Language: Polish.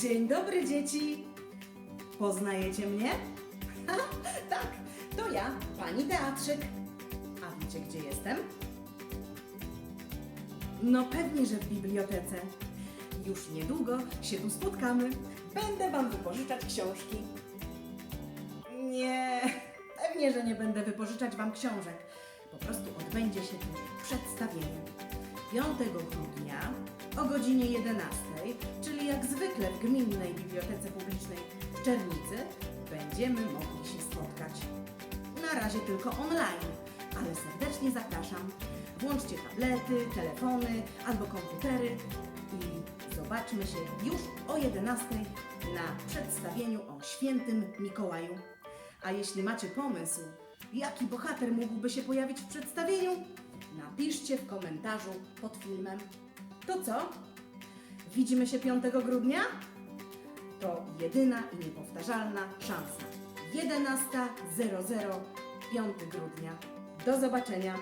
Dzień dobry, dzieci! Poznajecie mnie? Tak, to ja, pani Teatrzyk. A wiecie, gdzie jestem? No pewnie, że w bibliotece. Już niedługo się tu spotkamy. Będę wam wypożyczać książki. Nie, pewnie, że nie będę wypożyczać wam książek. Po prostu odbędzie się tu przedstawienie. 5 grudnia o godzinie 11, czyli jak zwykle w Gminnej Bibliotece Publicznej w Czernicy, będziemy mogli się spotkać. Na razie tylko online, ale serdecznie zapraszam. Włączcie tablety, telefony albo komputery i zobaczmy się już o 11 na przedstawieniu o świętym Mikołaju. A jeśli macie pomysł, jaki bohater mógłby się pojawić w przedstawieniu, napiszcie w komentarzu pod filmem. To co? Widzimy się 5 grudnia? To jedyna i niepowtarzalna szansa. 11.00 5 grudnia. Do zobaczenia.